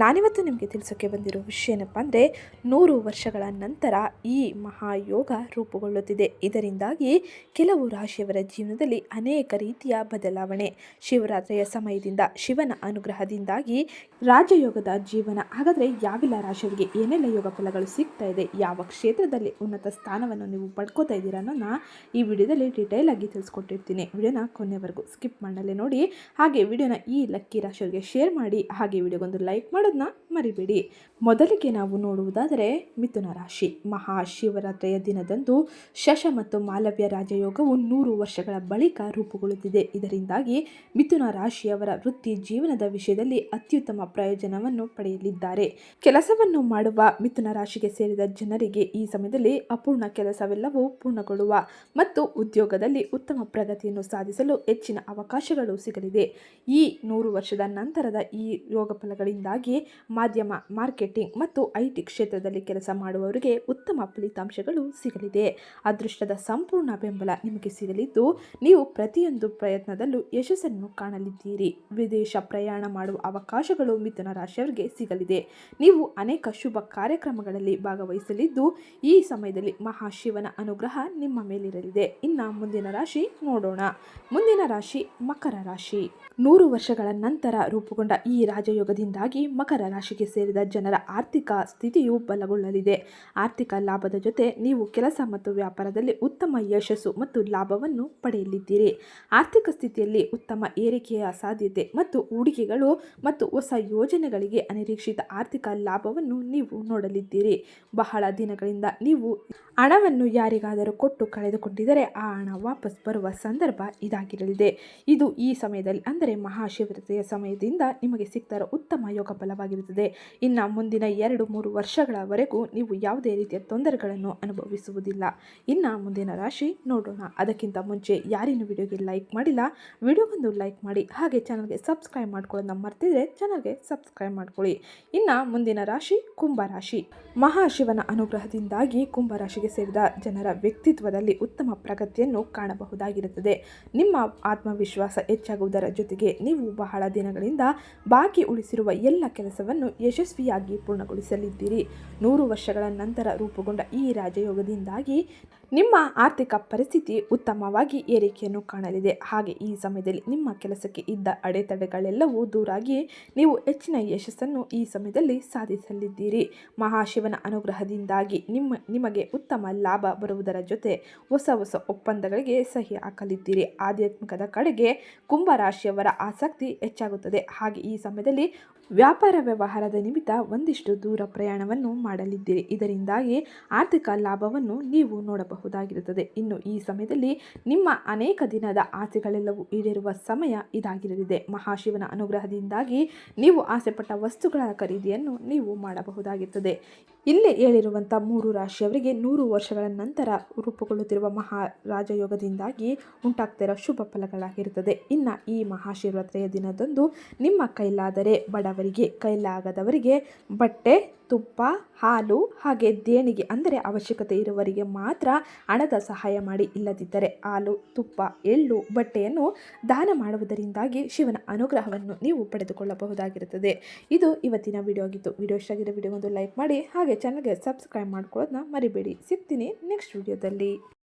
ನಾನಿವತ್ತು ನಿಮಗೆ ತಿಳಿಸೋಕ್ಕೆ ಬಂದಿರೋ ವಿಷಯ ಏನಪ್ಪ ಅಂದರೆ ನೂರು ವರ್ಷಗಳ ನಂತರ ಈ ಮಹಾಯೋಗ ರೂಪುಗೊಳ್ಳುತ್ತಿದೆ. ಇದರಿಂದಾಗಿ ಕೆಲವು ರಾಶಿಯವರ ಜೀವನದಲ್ಲಿ ಅನೇಕ ರೀತಿಯ ಬದಲಾವಣೆ. ಶಿವರಾತ್ರಿಯ ಸಮಯದಿಂದ ಶಿವನ ಅನುಗ್ರಹದಿಂದಾಗಿ ರಾಜಯೋಗದ ಜೀವನ. ಹಾಗಾದರೆ ಯಾವೆಲ್ಲ ರಾಶಿಯವರಿಗೆ ಏನೆಲ್ಲ ಯೋಗ ಫಲಗಳು ಸಿಗ್ತಾ ಇದೆ, ಯಾವ ಕ್ಷೇತ್ರದಲ್ಲಿ ಉನ್ನತ ಸ್ಥಾನವನ್ನು ನೀವು ಪಡ್ಕೋತಾ ಇದ್ದೀರಾ ಅನ್ನೋ ಈ ವಿಡಿಯೋದಲ್ಲಿ ಡೀಟೇಲ್ ಆಗಿ ತಿಳಿಸ್ಕೊಟ್ಟಿರ್ತೀನಿ. ವಿಡಿಯೋನ ಕೊನೆವರೆಗೂ ಸ್ಕಿಪ್ ಮಾಡಲೇ ನೋಡಿ. ಹಾಗೆ ವಿಡಿಯೋನ ಈ ಲಕ್ಕಿ ರಾಶಿಯವರಿಗೆ ಶೇರ್ ಮಾಡಿ. ಹಾಗೆ ವಿಡಿಯೋಗೊಂದು ಲೈಕ್ ಮಾಡೋದನ್ನ ಮರಿಬೇಡಿ. ಮೊದಲಿಗೆ ನಾವು ನೋಡುವುದಾದರೆ ಮಿಥುನ ರಾಶಿ. ಮಹಾಶಿವರಾತ್ರಿಯ ದಿನದಂದು ಶಶ ಮತ್ತು ಮಾಲವ್ಯ ರಾಜಯೋಗವು ನೂರು ವರ್ಷಗಳ ಬಳಿಕ ರೂಪುಗೊಳ್ಳುತ್ತಿದೆ. ಇದರಿಂದಾಗಿ ಮಿಥುನ ರಾಶಿಯವರ ವೃತ್ತಿ ಜೀವನದ ವಿಷಯದಲ್ಲಿ ಅತ್ಯುತ್ತಮ ಪ್ರಯೋಜನವನ್ನು ಪಡೆಯಲಿದ್ದಾರೆ. ಕೆಲಸವನ್ನು ಮಾಡುವ ಮಿಥುನ ರಾಶಿಗೆ ಸೇರಿದ ಜನರಿಗೆ ಈ ಸಮಯದಲ್ಲಿ ಅಪೂರ್ಣ ಕೆಲಸವೆಲ್ಲವೂ ಪೂರ್ಣಗೊಳ್ಳುವ ಮತ್ತು ಉದ್ಯೋಗದಲ್ಲಿ ಉತ್ತಮ ಪ್ರಗತಿಯನ್ನು ಸಾಧಿಸಲು ಹೆಚ್ಚಿನ ಅವಕಾಶಗಳು ಸಿಗಲಿದೆ. ಈ ನೂರು ವರ್ಷದ ನಂತರದ ಈ ಯೋಗ ಫಲಗಳಿಂದಾಗಿ ಮಾಧ್ಯಮ, ಮಾರ್ಕೆಟಿಂಗ್ ಮತ್ತು ಐ ಟಿ ಕ್ಷೇತ್ರದಲ್ಲಿ ಕೆಲಸ ಮಾಡುವವರಿಗೆ ಉತ್ತಮ ಫಲಿತಾಂಶಗಳು ಸಿಗಲಿದೆ. ಅದೃಷ್ಟದ ಸಂಪೂರ್ಣ ಬೆಂಬಲ ನಿಮಗೆ ಸಿಗಲಿದ್ದು, ನೀವು ಪ್ರತಿಯೊಂದು ಪ್ರಯತ್ನದಲ್ಲೂ ಯಶಸ್ಸನ್ನು ಕಾಣಲಿದ್ದೀರಿ. ವಿದೇಶ ಪ್ರಯಾಣ ಮಾಡುವ ಅವಕಾಶಗಳು ಮಿಥುನ ರಾಶಿಯವರಿಗೆ ಸಿಗಲಿದೆ. ನೀವು ಅನೇಕ ಶುಭ ಕಾರ್ಯಕ್ರಮಗಳಲ್ಲಿ ಭಾಗವಹಿಸಲಿದ್ದು, ಈ ಸಮಯದಲ್ಲಿ ಮಹಾಶಿವನ ಅನುಗ್ರಹ ನಿಮ್ಮ ಮೇಲಿರಲಿದೆ. ಇನ್ನು ಮುಂದಿನ ರಾಶಿ ನೋಡೋಣ. ಮುಂದಿನ ರಾಶಿ ಮಕರ ರಾಶಿ. ನೂರು ವರ್ಷಗಳ ನಂತರ ರೂಪುಗೊಂಡ ಈ ರಾಜಯೋಗದಿಂದಾಗಿ ಮಕರ ರಾಶಿಗೆ ಸೇರಿದ ಜನರ ಆರ್ಥಿಕ ಸ್ಥಿತಿಯು ಬಲಗೊಳ್ಳಲಿದೆ. ಆರ್ಥಿಕ ಲಾಭದ ಜೊತೆ ನೀವು ಕೆಲಸ ಮತ್ತು ವ್ಯಾಪಾರದಲ್ಲಿ ಉತ್ತಮ ಯಶಸ್ಸು ಮತ್ತು ಲಾಭವನ್ನು ಪಡೆಯಲಿದ್ದೀರಿ. ಆರ್ಥಿಕ ಸ್ಥಿತಿಯಲ್ಲಿ ಉತ್ತಮ ಏರಿಕೆಯ ಸಾಧ್ಯತೆ ಮತ್ತು ಹೂಡಿಕೆಗಳು ಮತ್ತು ಹೊಸ ಯೋಜನೆಗಳಿಗೆ ಅನಿರೀಕ್ಷಿತ ಆರ್ಥಿಕ ಲಾಭವನ್ನು ನೀವು ನೋಡಲಿದ್ದೀರಿ. ಬಹಳ ದಿನಗಳಿಂದ ನೀವು ಹಣವನ್ನು ಯಾರಿಗಾದರೂ ಕೊಟ್ಟು ಕಳೆದುಕೊಂಡಿದ್ದರೆ ಆ ಹಣ ವಾಪಸ್ ಬರುವ ಸಂದರ್ಭ ಇದಾಗಿರಲಿದೆ. ಇದು ಈ ಸಮಯದಲ್ಲಿ ಅಂದರೆ ಮಹಾಶಿವರಾತ್ರಿಯ ಸಮಯದಿಂದ ನಿಮಗೆ ಸಿಗ್ತಾರೋ ಉತ್ತಮ ಯೋಗ ಫಲವಾಗಿರುತ್ತದೆ ಇನ್ನು ಮುಂದಿನ ಎರಡು ಮೂರು ವರ್ಷಗಳವರೆಗೂ ನೀವು ಯಾವುದೇ ರೀತಿಯ ತೊಂದರೆಗಳನ್ನು ಅನುಭವಿಸುವುದಿಲ್ಲ. ಇನ್ನು ಮುಂದಿನ ರಾಶಿ ನೋಡೋಣ. ಅದಕ್ಕಿಂತ ಮುಂಚೆ ಯಾರಿನ ವಿಡಿಯೋಗೆ ಲೈಕ್ ಮಾಡಿಲ್ಲ. ವಿಡಿಯೋಗೊಂದು ಲೈಕ್ ಮಾಡಿ. ಹಾಗೆ ಚಾನಲ್ಗೆ ಸಬ್ಸ್ಕ್ರೈಬ್ ಮಾಡ್ಕೊಳ್ಳೋದನ್ನ ಮರ್ತಿದ್ರೆ ಚಾನಲ್ಗೆ ಸಬ್ಸ್ಕ್ರೈಬ್ ಮಾಡ್ಕೊಳ್ಳಿ. ಇನ್ನು ಮುಂದಿನ ರಾಶಿ ಕುಂಭರಾಶಿ ಮಹಾಶಿವನ ಅನುಗ್ರಹದಿಂದಾಗಿ ಕುಂಭರಾಶಿಗೆ ಸೇರಿದ ಜನರ ವ್ಯಕ್ತಿತ್ವದಲ್ಲಿ ಉತ್ತಮ ಪ್ರಗತಿಯನ್ನು ಕಾಣಬಹುದಾಗಿರುತ್ತದೆ. ನಿಮ್ಮ ಆತ್ಮವಿಶ್ವಾಸ ಹೆಚ್ಚಾಗುವುದರ ಜೊತೆಗೆ ನೀವು ಬಹಳ ದಿನಗಳಿಂದ ಬಾಕಿ ಉಳಿಸಿರುವ ಎಲ್ಲ ಕೆಲಸವನ್ನು ಯಶಸ್ವಿಯಾಗಿ ಪೂರ್ಣಗೊಳಿಸಲಿದ್ದೀರಿ. ನೂರು ವರ್ಷಗಳ ನಂತರ ರೂಪುಗೊಂಡ ಈ ರಾಜಯೋಗದಿಂದಾಗಿ ನಿಮ್ಮ ಆರ್ಥಿಕ ಪರಿಸ್ಥಿತಿ ಉತ್ತಮವಾಗಿ ಏರಿಕೆಯನ್ನು ಕಾಣಲಿದೆ. ಹಾಗೆ ಈ ಸಮಯದಲ್ಲಿ ನಿಮ್ಮ ಕೆಲಸಕ್ಕೆ ಇದ್ದ ಅಡೆತಡೆಗಳೆಲ್ಲವೂ ದೂರಾಗಿ ನೀವು ಹೆಚ್ಚಿನ ಯಶಸ್ಸನ್ನು ಈ ಸಮಯದಲ್ಲಿ ಸಾಧಿಸಲಿದ್ದೀರಿ. ಮಹಾಶಿವನ ಅನುಗ್ರಹದಿಂದಾಗಿ ನಿಮ್ಮ, ನಿಮಗೆ ಉತ್ತಮ ಲಾಭ ಬರುವುದರ ಜೊತೆ ಹೊಸ ಹೊಸ ಒಪ್ಪಂದಗಳಿಗೆ ಸಹಿ ಹಾಕಲಿದ್ದೀರಿ. ಆಧ್ಯಾತ್ಮಿಕದ ಕಡೆಗೆ ಕುಂಭರಾಶಿಯವರ ಆಸಕ್ತಿ ಹೆಚ್ಚಾಗುತ್ತದೆ. ಹಾಗೆ ಈ ಸಮಯದಲ್ಲಿ ವ್ಯಾಪಾರ ವ್ಯವಹಾರದ ನಿಮಿತ್ತ ಒಂದಿಷ್ಟು ದೂರ ಪ್ರಯಾಣವನ್ನು ಮಾಡಲಿದ್ದೀರಿ. ಇದರಿಂದಾಗಿ ಆರ್ಥಿಕ ಲಾಭವನ್ನು ನೀವು ನೋಡಬಹುದಾಗಿರುತ್ತದೆ ಇನ್ನು ಈ ಸಮಯದಲ್ಲಿ ನಿಮ್ಮ ಅನೇಕ ದಿನದ ಆಸೆಗಳೆಲ್ಲವೂ ಈಡೇರುವ ಸಮಯ ಇದಾಗಿರಲಿದೆ. ಮಹಾಶಿವನ ಅನುಗ್ರಹದಿಂದಾಗಿ ನೀವು ಆಸೆಪಟ್ಟ ವಸ್ತುಗಳ ಖರೀದಿಯನ್ನು ನೀವು ಮಾಡಬಹುದಾಗಿರುತ್ತದೆ. ಇಲ್ಲಿ ಹೇಳಿರುವಂಥ ಮೂರು ರಾಶಿಯವರಿಗೆ ನೂರು ವರ್ಷಗಳ ನಂತರ ರೂಪುಗೊಳ್ಳುತ್ತಿರುವ ಮಹಾರಾಜಯೋಗದಿಂದಾಗಿ ಉಂಟಾಗ್ತಿರೋ ಶುಭ ಫಲಗಳಾಗಿರುತ್ತದೆ. ಇನ್ನು ಈ ಮಹಾಶಿವರಾತ್ರಿಯ ದಿನದಂದು ನಿಮ್ಮ ಕೈಲಾದರೆ ಬಡವರಿಗೆ, ಕೈಲಾಗದವರಿಗೆ ಬಟ್ಟೆ, ತುಪ್ಪ, ಹಾಲು ಹಾಗೆ ದೇಣಿಗೆ ಅಂದರೆ ಅವಶ್ಯಕತೆ ಇರುವವರಿಗೆ ಮಾತ್ರ ಹಣದ ಸಹಾಯ ಮಾಡಿ ಇಲ್ಲದಿದ್ದರೆ ಹಾಲು, ತುಪ್ಪ, ಎಳ್ಳು, ಬಟ್ಟೆಯನ್ನು ದಾನ ಮಾಡುವುದರಿಂದಾಗಿ ಶಿವನ ಅನುಗ್ರಹವನ್ನು ನೀವು ಪಡೆದುಕೊಳ್ಳಬಹುದಾಗಿರುತ್ತದೆ. ಇದು ಇವತ್ತಿನ ವಿಡಿಯೋ ಆಗಿತ್ತು. ವಿಡಿಯೋ ಇಷ್ಟ ಆಗಿರೋ ವಿಡಿಯೋ ಒಂದು ಲೈಕ್ ಮಾಡಿ. ಹಾಗೆ ಚಾನಲ್ಗೆ ಸಬ್ಸ್ಕ್ರೈಬ್ ಮಾಡ್ಕೊಳ್ಳೋದನ್ನ ಮರಿಬೇಡಿ. ಸಿಗ್ತೀನಿ ನೆಕ್ಸ್ಟ್ ವಿಡಿಯೋದಲ್ಲಿ